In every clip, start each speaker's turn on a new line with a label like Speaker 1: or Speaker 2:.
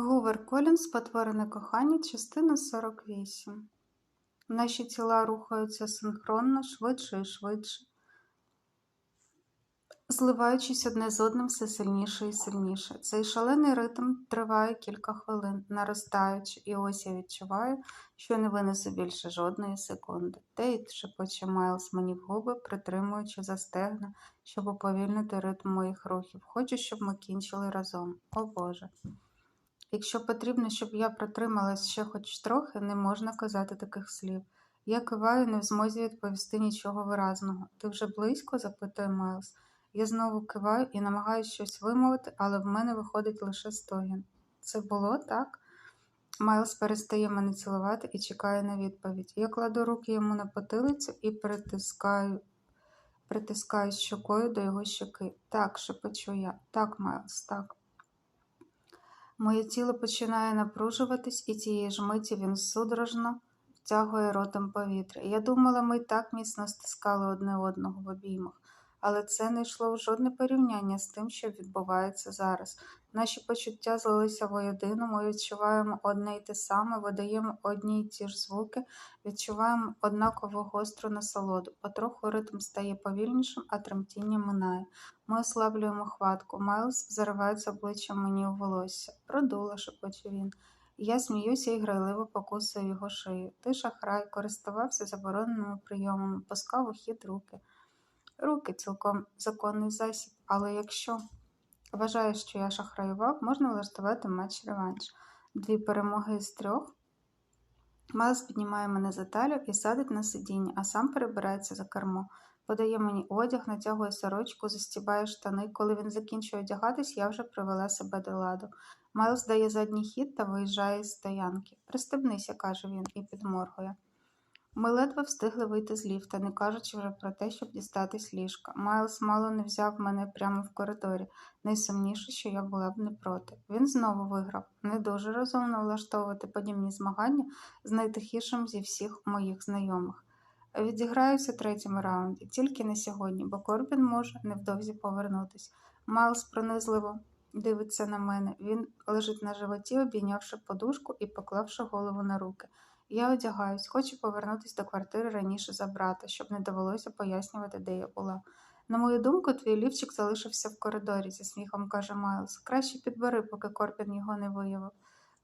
Speaker 1: Гувер Колінс Потворене кохання, частина 48. Наші тіла рухаються синхронно, швидше і швидше, зливаючись одне з одним все сильніше і сильніше. Цей шалений ритм триває кілька хвилин, наростаючи, і ось я відчуваю, що не винесу більше жодної секунди. Тейт, шепоче Майлз мені в губи, притримуючи за стегна, щоб уповільнити ритм моїх рухів. Хочу, щоб ми кінчили разом. О Боже. Якщо потрібно, щоб я протрималась ще хоч трохи, не можна казати таких слів. Я киваю, не в змозі відповісти нічого виразного. Ти вже близько? запитує Майлз. Я знову киваю і намагаюся щось вимовити, але в мене виходить лише стогін. Це було так? Майлз перестає мене цілувати і чекає на відповідь. Я кладу руки йому на потилицю і притискаю, притискаю щокою до його щоки. Так, шепочу я. Так, Майлз, так. Моє тіло починає напружуватись, і цієї ж миті він судорожно втягує ротом повітря. Я думала, ми так міцно стискали одне одного в обіймах, але це не йшло в жодне порівняння з тим, що відбувається зараз. Наші почуття злилися воєдино, ми відчуваємо одне й те саме, видаємо одні й ті ж звуки, відчуваємо однаково гостру насолоду. Потроху ритм стає повільнішим, а тремтіння минає. Ми ослаблюємо хватку. Майлз заривається обличчям мені у волосся. Продула, шепоче він. Я сміюся і грайливо покусую його шию. Ти шахрай, користувався забороненими прийомами, пускав у хід руки. Руки цілком законний засіб, але якщо вважаєш, що я шахраював, можна влаштувати матч реванш. Дві перемоги з трьох. Майлз піднімає мене за талію і садить на сидіння, а сам перебирається за кермо. Подає мені одяг, натягує сорочку, застібає штани. Коли він закінчує одягатись, я вже привела себе до ладу. Майлз дає задній хід та виїжджає з стоянки. Пристебнися, каже він, і підморгує. Ми ледве встигли вийти з ліфта, не кажучи вже про те, щоб дістатись ліжка. Майлз мало не взяв мене прямо в коридорі. Найсумніше, що я була б не проти. Він знову виграв. Не дуже розумно влаштовувати подібні змагання з найтихішим зі всіх моїх знайомих. Відіграюся третьому раунді, тільки не сьогодні, бо Корбін може невдовзі повернутись. Майлз пронизливо дивиться на мене. Він лежить на животі, обійнявши подушку і поклавши голову на руки. Я одягаюсь, хочу повернутися до квартири раніше за брата, щоб не довелося пояснювати, де я була. На мою думку, твій лівчик залишився в коридорі, зі сміхом каже Майлз. Краще підбери, поки Корбін його не виявив.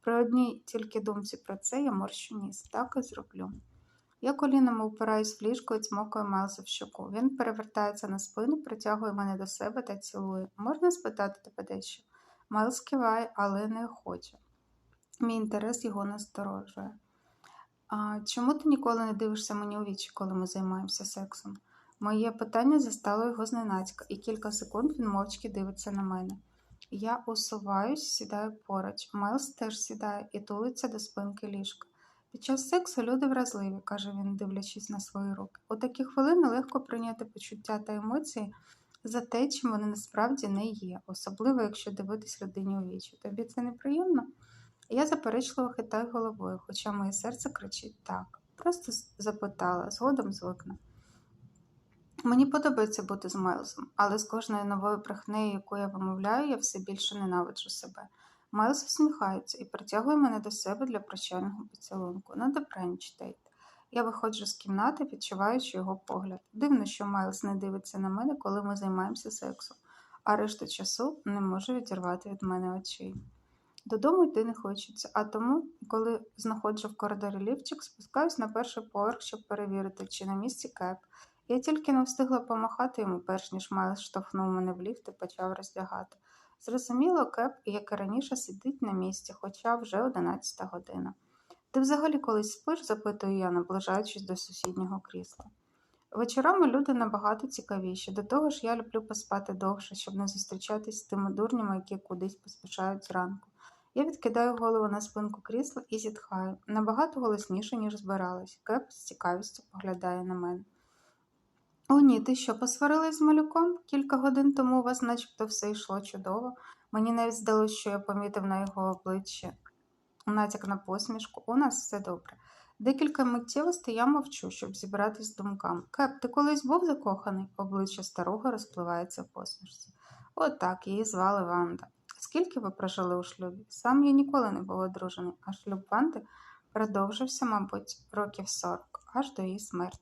Speaker 1: При одній тільки думці про це я морщу ніс. Так і зроблю. Я колінами упираюсь в ліжко і цмокаю Майлза в щоку. Він перевертається на спину, притягує мене до себе та цілує. Можна спитати тебе дещо? Майлз киває, але не хоче. Мій інтерес його насторожує. А чому ти ніколи не дивишся мені у вічі, коли ми займаємося сексом? Моє питання застало його зненацька, і кілька секунд він мовчки дивиться на мене. Я усуваюсь, сідаю поруч. Майлз теж сідає і тулиться до спинки ліжка. Під час сексу люди вразливі, каже він, дивлячись на свої руки. У такі хвилини легко прийняти почуття та емоції за те, чим вони насправді не є, особливо якщо дивитись людині у вічі. Тобі це неприємно? Я заперечливо хитаю головою, хоча моє серце кричить так. Просто запитала, згодом звикну. Мені подобається бути з Майлзом, але з кожною новою брехнею, яку я вимовляю, я все більше ненавиджу себе. Майлз усміхається і притягує мене до себе для прощального поцілунку. Ну, добраніч, Тейт. Я виходжу з кімнати, відчуваючи його погляд. Дивно, що Майлз не дивиться на мене, коли ми займаємося сексом, а решту часу не може відірвати від мене очей. Додому йти не хочеться, а тому, коли знаходжу в коридорі ліфчик, спускаюсь на перший поверх, щоб перевірити, чи на місці кеп. Я тільки не встигла помахати йому, перш ніж Майлз штовхнув мене в ліфт і почав роздягати. Зрозуміло, кеп, як і раніше, сидить на місці, хоча вже одинадцята година. Ти взагалі колись спиш? запитую я, наближаючись до сусіднього крісла. Вечорами люди набагато цікавіші. До того ж, я люблю поспати довше, щоб не зустрічатись з тими дурнями, які кудись поспішають зранку. Я відкидаю голову на спинку крісла і зітхаю набагато голосніше, ніж збиралась. Кеп з цікавістю поглядає на мене. О, ні, ти що, посварилась з малюком? Кілька годин тому у вас начебто все йшло чудово. Мені навіть здалося, що я помітив на його обличчі натяк на посмішку. У нас все добре. Декілька миттєвостей я мовчу, щоб зібратись з думками. Кеп, ти колись був закоханий? Обличчя старого розпливається в посмішці. Отак, її звали Ванда. Скільки ви прожили у шлюбі? Сам я ніколи не був одружений, а шлюб Ванди продовжився, мабуть, років сорок, аж до її смерті.